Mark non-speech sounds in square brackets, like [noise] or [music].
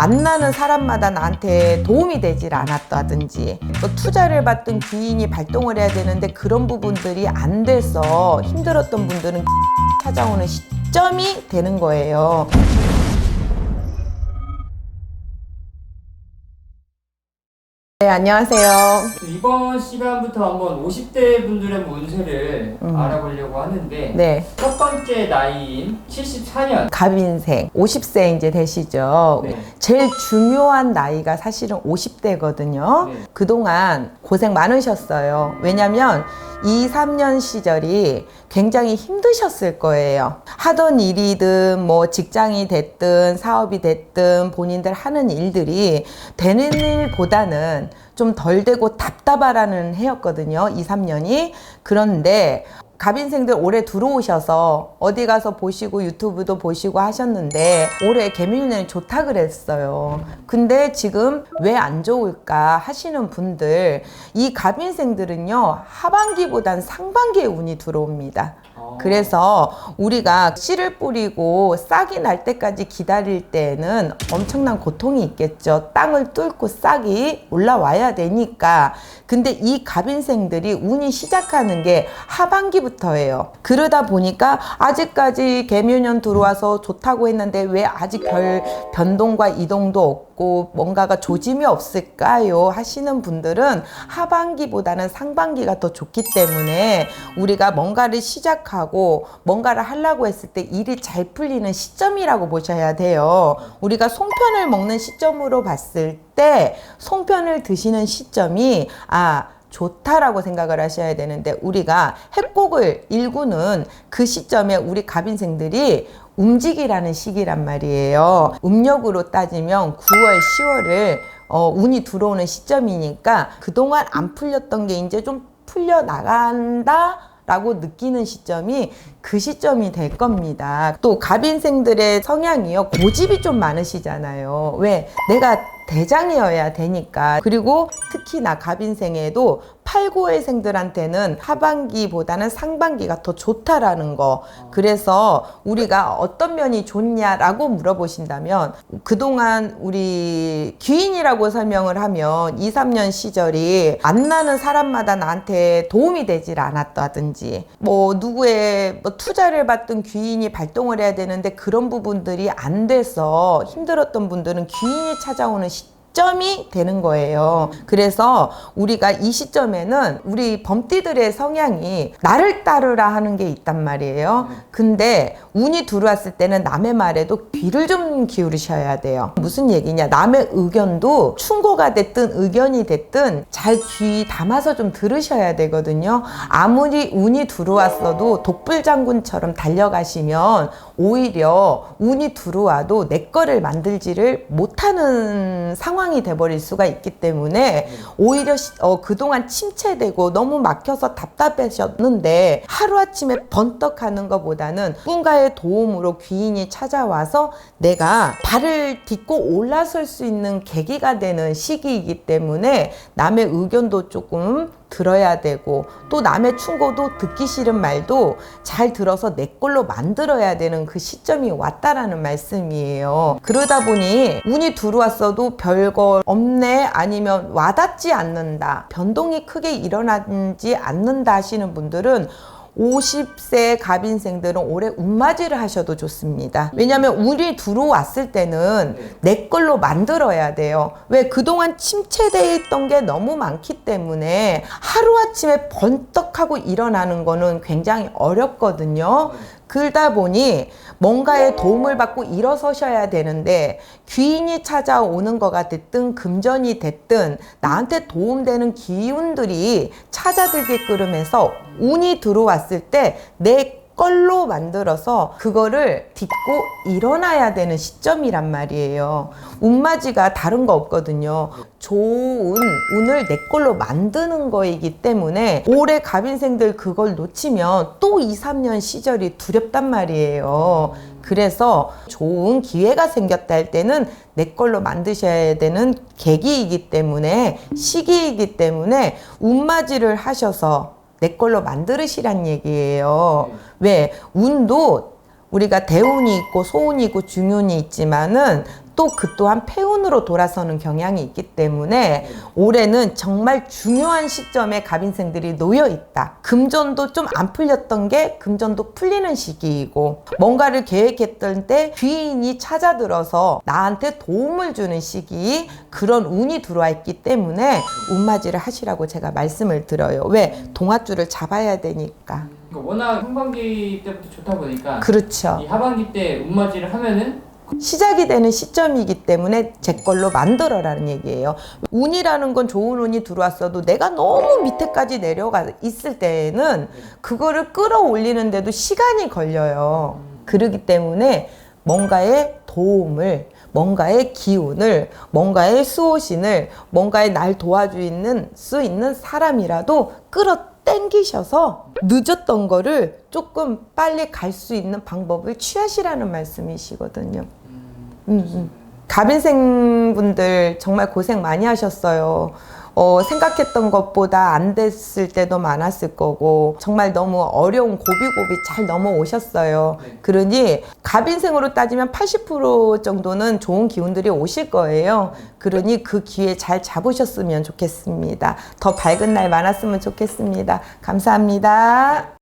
만나는 사람마다 나한테 도움이 되질 않았다든지 또 투자를 받든 귀인이 발동을 해야 되는데 그런 부분들이 안 돼서 힘들었던 분들은 [laughs] 찾아오는 시점이 되는 거예요. 네, 안녕하세요. 이번 시간부터 한번 50대 분들의 운세를 알아보려고 하는데 네. 첫 번째 나이인 74년 갑인생 50세 이제 되시죠. 네. 제일 중요한 나이가 사실은 50대거든요. 네. 그동안 고생 많으셨어요. 왜냐면 2, 3년 시절이 굉장히 힘드셨을 거예요. 하던 일이든 뭐 직장이 됐든 사업이 됐든 본인들 하는 일들이 되는 일보다는 좀 덜 되고 답답하라는 해였거든요. 2, 3년이. 그런데 갑인생들 올해 들어오셔서 어디 가서 보시고 유튜브도 보시고 하셨는데 올해 개미년이 좋다 그랬어요. 근데 지금 왜 안 좋을까 하시는 분들 이 갑인생들은요 하반기보단 상반기에 운이 들어옵니다. 그래서 우리가 씨를 뿌리고 싹이 날 때까지 기다릴 때는 엄청난 고통이 있겠죠. 땅을 뚫고 싹이 올라와야 되니까. 근데 이 갑인생들이 운이 시작하는 게 하반기부터 예요. 그러다 보니까 아직까지 개묘년 들어와서 좋다고 했는데 왜 아직 별 변동과 이동도 없고 뭔가가 조짐이 없을까요? 하시는 분들은 하반기보다는 상반기가 더 좋기 때문에 우리가 뭔가를 시작하고 뭔가를 하려고 했을 때 일이 잘 풀리는 시점이라고 보셔야 돼요. 우리가 송편을 먹는 시점으로 봤을 때 송편을 드시는 시점이 아 좋다라고 생각을 하셔야 되는데 우리가 핵곡을 일구는 그 시점에 우리 갑인생들이 움직이라는 시기란 말이에요. 음력으로 따지면 9월, 10월을 어, 운이 들어오는 시점이니까 그동안 안 풀렸던 게 이제 좀 풀려 나간다. 라고 느끼는 시점이 그 시점이 될 겁니다. 또 갑인생들의 성향이요. 고집이 좀 많으시잖아요. 왜? 내가 대장이어야 되니까. 그리고 특히나 갑인생에도 8, 9월생들한테는 하반기보다는 상반기가 더 좋다라는 거. 그래서 우리가 어떤 면이 좋냐라고 물어보신다면 그동안 우리 귀인이라고 설명을 하면 2, 3년 시절이 만나는 사람마다 나한테 도움이 되질 않았다든지 뭐 누구의 뭐 투자를 받든 귀인이 발동을 해야 되는데 그런 부분들이 안 돼서 힘들었던 분들은 귀인이 찾아오는 시 점이 되는 거예요. 그래서 우리가 이 시점에는 우리 범띠들의 성향이 나를 따르라 하는 게 있단 말이에요. 근데 운이 들어왔을 때는 남의 말에도 귀를 좀 기울이셔야 돼요. 무슨 얘기냐? 남의 의견도 충고가 됐든 의견이 됐든 잘 귀 담아서 좀 들으셔야 되거든요. 아무리 운이 들어왔어도 독불 장군처럼 달려가시면 오히려 운이 들어와도 내 거를 만들지를 못하는 상황 이 돼버릴 수가 있기 때문에 오히려 시- 어, 그동안 침체되고 너무 막혀서 답답하셨는데 하루아침에 번떡 하는 것보다는 누군가의 도움으로 귀인이 찾아와서 내가 발을 딛고 올라설 수 있는 계기가 되는 시기이기 때문에 남의 의견도 조금 들어야 되고 또 남의 충고도 듣기 싫은 말도 잘 들어서 내 걸로 만들어야 되는 그 시점이 왔다라는 말씀이에요. 그러다 보니 운이 들어왔어도 별거 없네 아니면 와닿지 않는다. 변동이 크게 일어나지 않는다 하시는 분들은 50세 갑인생들은 올해 운맞이를 하셔도 좋습니다. 왜냐하면 운이 들어왔을 때는 내 걸로 만들어야 돼요. 왜 그동안 침체되어 있던 게 너무 많기 때문에 하루아침에 번떡하고 일어나는 거는 굉장히 어렵거든요. 그러다 보니 뭔가의 도움을 받고 일어서셔야 되는데 귀인이 찾아오는 거가 됐든 금전이 됐든 나한테 도움되는 기운들이 찾아들게끔 해서 운이 들어왔을 때 내 걸로 만들어서 그거를 딛고 일어나야 되는 시점이란 말이에요. 운맞이가 다른 거 없거든요. 좋은 운을 내 걸로 만드는 거이기 때문에 올해 갑인생들 그걸 놓치면 또 2, 3년 시절이 두렵단 말이에요. 그래서 좋은 기회가 생겼다 할 때는 내 걸로 만드셔야 되는 계기이기 때문에 시기이기 때문에 운맞이를 하셔서 내 걸로 만들으시란 얘기예요. 왜? 운도 우리가 대운이 있고 소운이 있고 중운이 있지만은 또 그 또한 폐운으로 돌아서는 경향이 있기 때문에 올해는 정말 중요한 시점에 갑인생들이 놓여 있다. 금전도 좀 안 풀렸던 게 금전도 풀리는 시기이고 뭔가를 계획했던 때 귀인이 찾아들어서 나한테 도움을 주는 시기 그런 운이 들어와 있기 때문에 운맞이를 하시라고 제가 말씀을 드려요. 왜? 동아줄을 잡아야 되니까. 그러니까 워낙 상반기 때부터 좋다 보니까 그렇죠. 이 하반기 때 운맞이를 하면은 시작이 되는 시점이기 때문에 제 걸로 만들어라는 얘기예요. 운이라는 건 좋은 운이 들어왔어도 내가 너무 밑에까지 내려가 있을 때에는 그거를 끌어올리는데도 시간이 걸려요. 그러기 때문에 뭔가의 도움을, 뭔가의 기운을, 뭔가의 수호신을, 뭔가의 날 도와주는 수 있는 사람이라도 끌어 땡기셔서 늦었던 거를 조금 빨리 갈 수 있는 방법을 취하시라는 말씀이시거든요. 음, 음. 가빈생 분들 정말 고생 많이 하셨어요. 어, 생각했던 것보다 안 됐을 때도 많았을 거고 정말 너무 어려운 고비고비 잘 넘어오셨어요. 네. 그러니 가빈생으로 따지면 80% 정도는 좋은 기운들이 오실 거예요. 그러니 그 기회 잘 잡으셨으면 좋겠습니다. 더 밝은 날 많았으면 좋겠습니다. 감사합니다.